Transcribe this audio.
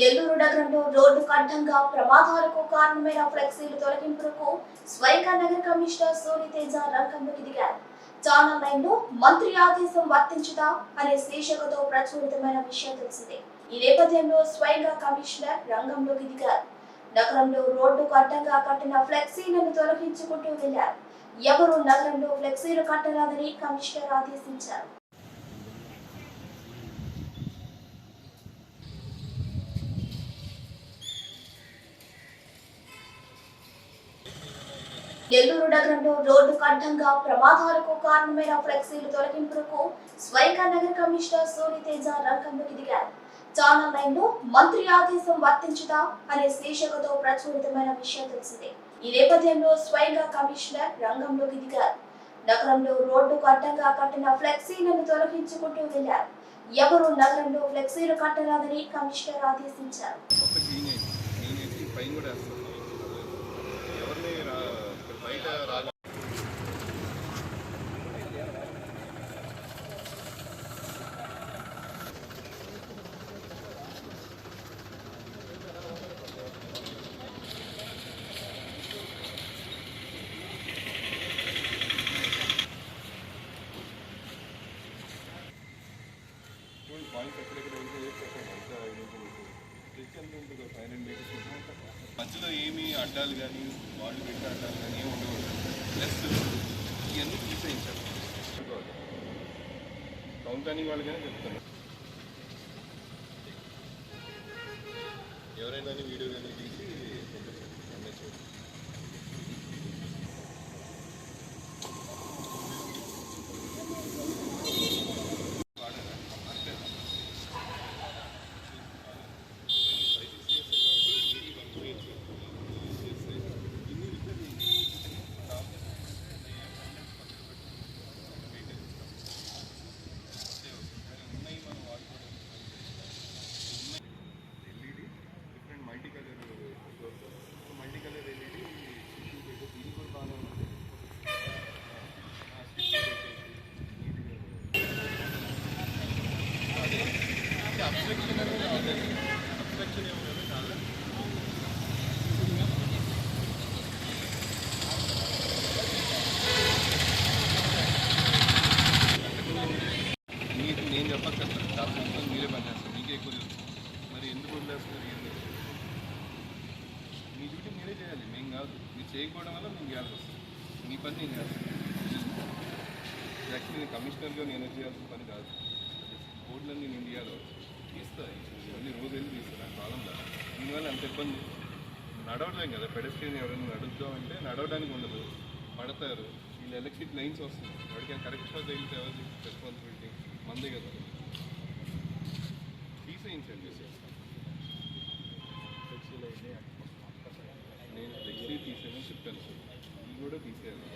నెల్లూరు నగరంలో రోడ్డు అడ్డంగా ప్రమాదాలకు కారణమైన ఫ్లెక్సీలు తొలగింపులకు స్వయంగా నగర కమిషనర్ సూర్యతేజ రంగంలోకి దిగారు. ఛానల్ నైన్లో మంత్రి ఆదేశం వర్తించుదా అనే శీర్షికతో ప్రచురితమైన విషయం తెలిసిందే. ఈ నేపథ్యంలో స్వయంగా కమిషనర్ రంగంలోకి దిగారు. నగరంలో రోడ్డుకు అడ్డంగా కట్టిన ఫ్లెక్సీలను తొలగించుకుంటూ వెళ్ళారు ఎవరు నగరంలో ఫ్లెక్సీలు కట్టరాదని కమిషనర్ ఆదేశించారు. నెల్లూరు నగరంలో రోడ్డు అడ్డంగా ప్రమాదాలకు కారణమైన ఫ్లెక్సీలు తొలగింపులకు స్వయంగా నగర కమిషనర్ సూర్యతేజ రంగంలోకి దిగారు. ఛానల్ నైన్లో మంత్రి ఆదేశం వర్తించుదా అనే శీర్షికతో ప్రచురితమైన విషయం తెలిసిందే. ఈ నేపథ్యంలో స్వయంగా కమిషనర్ రంగంలోకి దిగారు. నగరంలో రోడ్డుకు అడ్డంగా కట్టిన ఫ్లెక్సీలను తొలగించుకుంటూ వెళ్ళారు ఎవరు నగరంలో ఫ్లెక్సీలు కట్టరాదని కమిషనర్ ఆదేశించారు. పాయింట్స్ ఎక్కడెక్కడ వెళ్తే చెప్పండి ఎంత ఫైవ్ మధ్యలో ఏమి అడ్డాలు కానీ వాళ్ళు పెట్టే అడ్డాలు కానీ ఏమి ఉండకూడదు ప్లస్ ఇవన్నీ తీసేయించాలి టౌన్ కానీ వాళ్ళు కానీ చెప్తాను ఎవరైనా వీడియో కానీ తీసి అబ్స్ట్రక్షన్ అబ్స్ట్రక్షన్ ఏమో కదా చాలా మీకు నేను చెప్పక్కర్లేదు చాలా మొత్తం మీరే పనిచేస్తారు మీకే ఎక్కువ మరి ఎందుకు వదిలేస్తున్నారు ఏంటి తెలుసు మీ డ్యూటీ మీరే చేయాలి. మేము కాదు. మీరు చేయకపోవడం వల్ల మేము చేయాల్సి వస్తుంది. మీ పని నేను చేస్తాను యాక్చువల్లీ నేను కమిషనర్గా నేను చేయాల్సిన పని కాదు. తీస్తాయి ఇవన్నీ రోజు వెళ్ళి తీస్తాను నాకు దీనివల్ల అంత ఇబ్బంది నడవలేం కదా పెడస్ట్రియన్ ఎవరైనా నడుద్దామంటే నడవడానికి ఉండదు పడతారు వీళ్ళు ఎలక్ట్రిక్ లైన్స్ వస్తుంది వాడికి కరెక్ట్గా తగిలితే ఎవరి రెస్పాన్సిబిలిటీ మందే కదా తీసేయించండి నేను ఫ్లెక్సీ తీసేయమని చెప్పాను సార్ ఇది కూడా తీసేయాలి